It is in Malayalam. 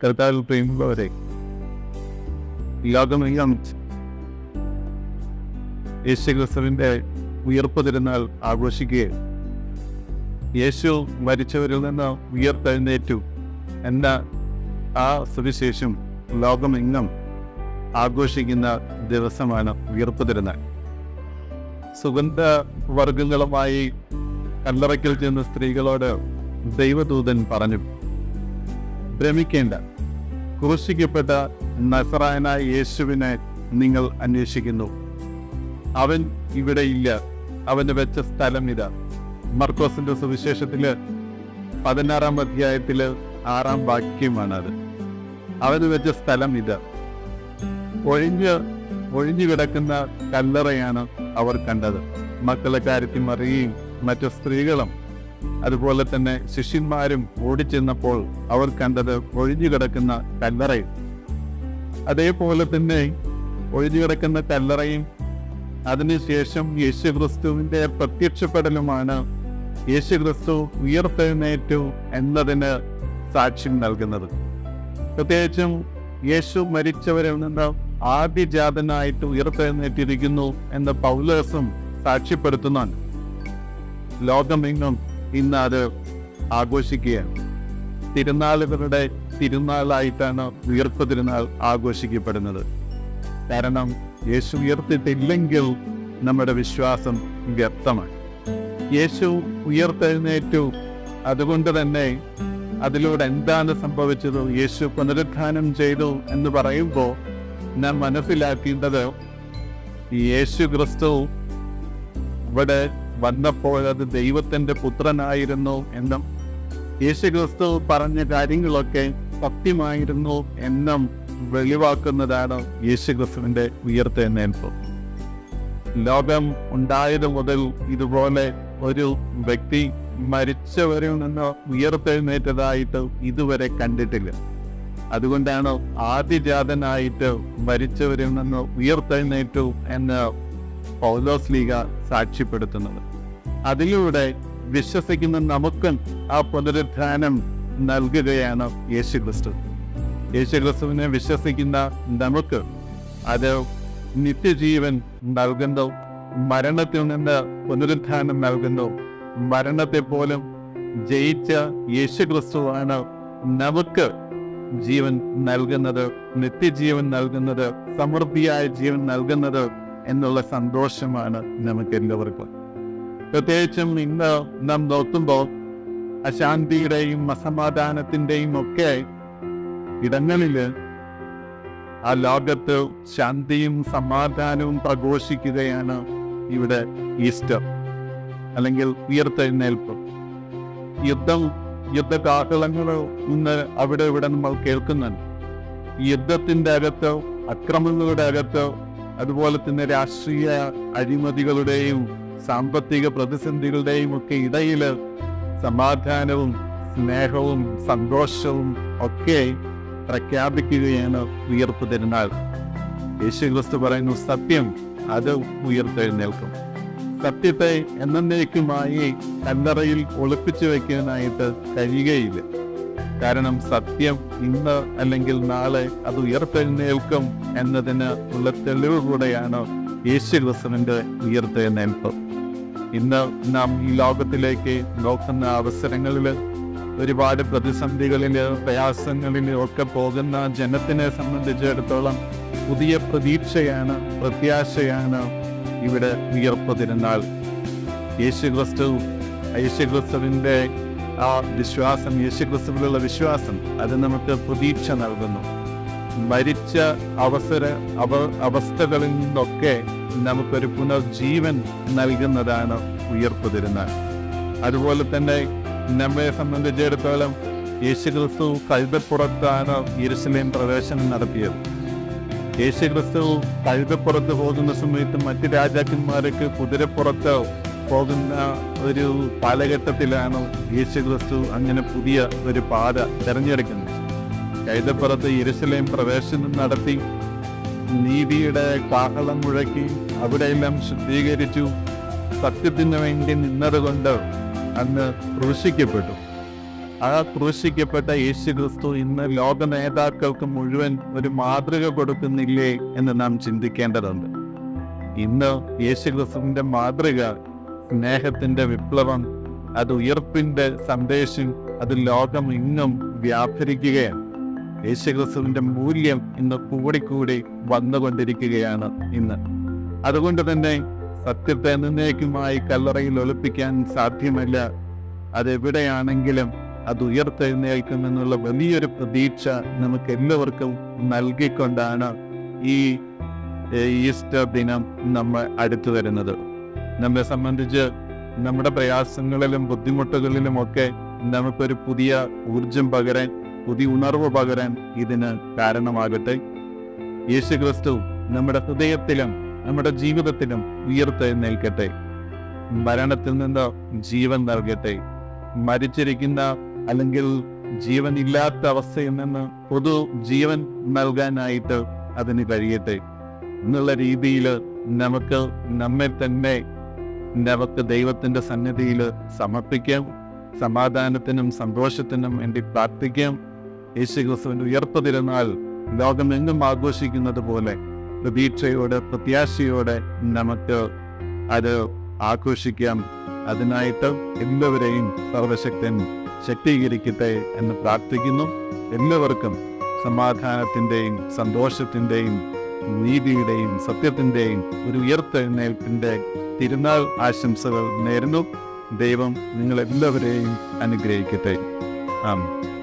കർത്താവിൽ പ്രിയമുള്ളവരെ ലോകമെല്ലാം യേശു ക്രിസ്തുവിന്റെ ഉയർപ്പ് തിരുന്നാൾ ആഘോഷിക്കുകയും യേശു മരിച്ചവരിൽ നിന്ന് ഉയർത്തെഴുന്നേറ്റു എന്ന ആ സുവിശേഷം ലോകമെങ്ങും ആഘോഷിക്കുന്ന ദിവസമാണ് ഉയർപ്പ് തിരുന്നാൾ സുഗന്ധ വർഗങ്ങളുമായി കല്ലറയ്ക്കൽ ചെന്ന സ്ത്രീകളോട് ദൈവദൂതൻ പറഞ്ഞു ഭ്രമിക്കേണ്ട. ക്രൂശിക്കപ്പെട്ട നസറായനായ യേശുവിനെ നിങ്ങൾ അന്വേഷിക്കുന്നു. അവൻ ഇവിടെ ഇല്ല. അവന് വെച്ച സ്ഥലം ഇതാ. മർക്കോസിന്റെ സുവിശേഷത്തിൽ പതിനാറാം അധ്യായത്തിൽ ആറാം വാക്യമാണ് അത് അവന് വെച്ച സ്ഥലം ഇത്. ഒഴിഞ്ഞ് ഒഴിഞ്ഞു കിടക്കുന്ന കല്ലറയാണ് അവർ കണ്ടത്. മക്കളെ കാര്യത്തിൽ മറിയുകയും മറ്റു സ്ത്രീകളും അതുപോലെ തന്നെ ശിഷ്യന്മാരും ഓടിച്ചെന്നപ്പോൾ അവർ കണ്ടത് ഒഴിഞ്ഞു കിടക്കുന്ന കല്ലറയും അതേപോലെ തന്നെ ഒഴിഞ്ഞു കിടക്കുന്ന കല്ലറയും അതിനുശേഷം യേശുക്രിസ്തുവിന്റെ പ്രത്യക്ഷപ്പെടലുമാണ് യേശുക്രിസ്തു ഉയർത്തെഴുന്നേറ്റു എന്നതിന് സാക്ഷ്യം നൽകുന്നത്. പ്രത്യേകിച്ചും യേശു മരിച്ചവരിൽ നിന്ന് ആദ്യജാതനായിട്ട് ഉയർത്തെഴുന്നേറ്റിരിക്കുന്നു എന്ന് പൗലോസും സാക്ഷ്യപ്പെടുത്തുന്നുണ്ട്. ലോകമെങ്ങും ഇന്ന് അത് ആഘോഷിക്കുകയാണ്. തിരുനാളുകളുടെ തിരുനാളായിട്ടാണ് ഉയർപ്പ് തിരുനാൾ ആഘോഷിക്കപ്പെടുന്നത്. കാരണം യേശു ഉയർത്തിട്ടില്ലെങ്കിൽ നമ്മുടെ വിശ്വാസം വ്യക്തമാണ് യേശു ഉയർത്തെഴുന്നേറ്റു. അതുകൊണ്ട് തന്നെ അതിലൂടെ എന്താണ് സംഭവിച്ചത്? യേശു പുനരുത്ഥാനം ചെയ്തു എന്ന് പറയുമ്പോൾ നാം മനസ്സിലാക്കേണ്ടത് യേശു ക്രിസ്തു ഇവിടെ വന്നപ്പോൾ അത് ദൈവത്തിന്റെ പുത്രനായിരുന്നു എന്നും യേശു ക്രിസ്തു പറഞ്ഞ കാര്യങ്ങളൊക്കെ സത്യമായിരുന്നു എന്നും വെളിവാക്കുന്നതാണ് യേശു ക്രിസ്തുവിന്റെ ഉയർത്തെഴുന്നേൽപ്പ് ലോകം ഉണ്ടായത് മുതൽ ഇതുപോലെ ഒരു വ്യക്തി മരിച്ചവരിൽ നിന്ന് ഉയർത്തെഴുന്നേറ്റതായിട്ട് ഇതുവരെ കണ്ടിട്ടില്ല. അതുകൊണ്ടാണ് ആദ്യജാതനായിട്ട് മരിച്ചവരിൽ നിന്ന് ഉയർത്തെഴുന്നേറ്റു എന്ന് പൗലോസ് ലീഗ സാക്ഷ്യപ്പെടുത്തുന്നത്. അതിലൂടെ വിശ്വസിക്കുന്ന നമുക്കും ആ പുനരുദ്ധാനം നൽകുകയാണ് യേശു ക്രിസ്തു യേശു ക്രിസ്തുവിനെ വിശ്വസിക്കുന്ന നമുക്ക് അത് നിത്യജീവൻ നൽകുന്നു മരണത്തിൽ നിന്ന് പുനരുദ്ധാനം നൽകുന്നു മരണത്തെ പോലും ജയിച്ച യേശു ക്രിസ്തുവാണ് നമുക്ക് ജീവൻ നൽകുന്നത് നിത്യജീവൻ നൽകുന്നത് സമൃദ്ധിയായ ജീവൻ നൽകുന്നത് എന്നുള്ള സന്തോഷമാണ് നമുക്ക് എല്ലാവർക്കും പ്രത്യേകിച്ചും ഇന്ന് നാം നോക്കുമ്പോൾ അശാന്തിയുടെയും അസമാധാനത്തിന്റെയും ഒക്കെ ഇടങ്ങളിൽ ആ ലോകത്ത് ശാന്തിയും സമാധാനവും പ്രഘോഷിക്കുകയാണ് ഇവിടെ ഈസ്റ്റർ അല്ലെങ്കിൽ ഉയർത്തെഴുന്നേൽപ്പ്. യുദ്ധം യുദ്ധകാഹളങ്ങൾ ഇന്ന് അവിടെ ഇവിടെ നമ്മൾ കേൾക്കുന്നുണ്ട്. യുദ്ധത്തിന്റെ അകത്തോ അക്രമങ്ങളുടെ അകത്ത് അതുപോലെ തന്നെ രാഷ്ട്രീയ അഴിമതികളുടെയും സാമ്പത്തിക പ്രതിസന്ധികളുടെയും ഒക്കെ ഇടയിൽ സമാധാനവും സ്നേഹവും സന്തോഷവും ഒക്കെ പ്രഖ്യാപിക്കുകയാണ് ഉയർപ്പ് തിരുനാൾ യേശു ക്രിസ്തു പറയുന്നു സത്യം അത് ഉയർത്തെഴുന്നേൽക്കും. സത്യത്തെ എന്നേക്കുമായി കല്ലറയിൽ ഒളിപ്പിച്ചു വയ്ക്കാനായിട്ട് കഴിയുകയില്ല. കാരണം സത്യം ഇന്ന് അല്ലെങ്കിൽ നാളെ അത് ഉയർത്തെഴുന്നേൽക്കും എന്നതിന് ഉള്ള തെളിവ് കൂടെയാണ് യേശു ക്രിസ്തുവിന്റെ ഉയർത്തെഴുന്നേൽപ്പ്. ഇന്ന് നാം ഈ ലോകത്തിലേക്ക് നോക്കുന്ന അവസരങ്ങളിൽ ഒരുപാട് പ്രതിസന്ധികളിൽ പ്രയാസങ്ങളിൽ ഒക്കെ പോകുന്ന ജനത്തിനെ സംബന്ധിച്ചിടത്തോളം പുതിയ പ്രതീക്ഷയാണ് പ്രത്യാശയാണ് ഇവിടെ ഉയർപ്പ് തിരുനാൾ യേശു ക്രിസ്തു യേശു ക്രിസ്തുവിന്റെ ആ വിശ്വാസം യേശുക്രിസ്തുവിലുള്ള വിശ്വാസം അത് നമുക്ക് പ്രതീക്ഷ നൽകുന്നു. മരിച്ച അവസര അവ അവസ്ഥകളിൽ നിന്നൊക്കെ നമുക്കൊരു പുനർജീവൻ നൽകുന്നതാണ് ഉയർപ്പ് തിരുന്നാൾ അതുപോലെ തന്നെ നമ്മെ സംബന്ധിച്ചിടത്തോളം യേശുക്രിസ്തു കഴുതപ്പുറത്താണ് ഇരുസലേം പ്രവേശനം നടത്തിയത്. യേശുക്രിസ്തു കഴുതപ്പുറത്ത് പോകുന്ന സമയത്ത് മറ്റ് രാജാക്കന്മാർക്ക് കുതിരപ്പുറത്ത് പോകുന്ന ഒരു കാലഘട്ടത്തിലാണ് യേശു ക്രിസ്തു അങ്ങനെ പുതിയ ഒരു പാത തിരഞ്ഞെടുക്കുന്നത്. കൈതപ്പുറത്ത് ഇരുസലേം പ്രവേശനം നടത്തി നീതിയുടെ കാഹളം മുഴക്കി അവിടെയെല്ലാം ശുദ്ധീകരിച്ചു. സത്യത്തിന് വേണ്ടി നിന്നതുകൊണ്ട് അന്ന് ക്രൂശിക്കപ്പെട്ടു. ആ ക്രൂശിക്കപ്പെട്ട യേശു ക്രിസ്തു ഇന്ന് ലോക നേതാക്കൾക്ക് മുഴുവൻ ഒരു മാതൃക കൊടുക്കുന്നില്ലേ എന്ന് നാം ചിന്തിക്കേണ്ടതുണ്ട്. ഇന്ന് യേശു ക്രിസ്തുവിന്റെ മാതൃക സ്നേഹത്തിന്റെ വിപ്ലവം അത് ഉയർപ്പിന്റെ സന്ദേശം അത് ലോകം ഇന്നും വ്യാപരിക്കുകയാണ്. യേശുക്രിസ്തുവിന്റെ മൂല്യം ഇന്ന് കൂടിക്കൂടി വന്നുകൊണ്ടിരിക്കുകയാണ് ഇന്ന്. അതുകൊണ്ട് തന്നെ സത്യത്തെ എന്നേക്കുമായി കല്ലറയിൽ ഒളിപ്പിക്കാൻ സാധ്യമല്ല. അതെവിടെയാണെങ്കിലും അത് ഉയർത്തെഴുന്നേൽക്കുമെന്നുള്ള വലിയൊരു പ്രതീക്ഷ നമുക്ക് എല്ലാവർക്കും നൽകിക്കൊണ്ടാണ് ഈ ഈസ്റ്റർ ദിനം നമ്മൾ അടുത്തു വരുന്നത്. നമ്മെ സംബന്ധിച്ച് നമ്മുടെ പ്രയാസങ്ങളിലും ബുദ്ധിമുട്ടുകളിലും ഒക്കെ നമുക്കൊരു പുതിയ ഊർജം പകരാൻ പുതിയ ഉണർവ് പകരാൻ ഇതിന് കാരണമാകട്ടെ. യേശു ക്രിസ്തു നമ്മുടെ ഹൃദയത്തിലും നമ്മുടെ ജീവിതത്തിലും ഉയർത്തെഴുന്നേൽക്കട്ടെ മരണത്തിൽ നിന്ന് ജീവൻ നൽകട്ടെ. മരിച്ചിരിക്കുന്ന അല്ലെങ്കിൽ ജീവൻ ഇല്ലാത്ത അവസ്ഥയിൽ നിന്ന് പൊതു ജീവൻ നൽകാനായിട്ട് അതിന് കഴിയട്ടെ. എന്നുള്ള രീതിയിൽ നമുക്ക് നമ്മെ തന്നെ നമുക്ക് ദൈവത്തിന്റെ സന്നിധിയിൽ സമർപ്പിക്കാം. സമാധാനത്തിനും സന്തോഷത്തിനും വേണ്ടി പ്രാർത്ഥിക്കാം. യേശു ക്രിസ്തുവിന്റെ ഉയർപ്പ് തിരുനാൾ ലോകമെങ്ങും ആഘോഷിക്കുന്നത് പോലെ പ്രതീക്ഷയോടെ പ്രത്യാശയോടെ നമുക്ക് അത് ആഘോഷിക്കാം. അതിനായിട്ട് എല്ലാവരെയും സർവശക്തൻ ശക്തീകരിക്കട്ടെ എന്ന് പ്രാർത്ഥിക്കുന്നു. എല്ലാവർക്കും സമാധാനത്തിന്റെയും സന്തോഷത്തിന്റെയും നീതിയുടെയും സത്യത്തിന്റെയും ഒരു ഉയർത്തെഴുന്നേൽപ്പിന്റെ തിരുനാൾ ആശംസകൾ നേരുന്നു. ദൈവം നിങ്ങളെല്ലാവരെയും അനുഗ്രഹിക്കട്ടെ. ആം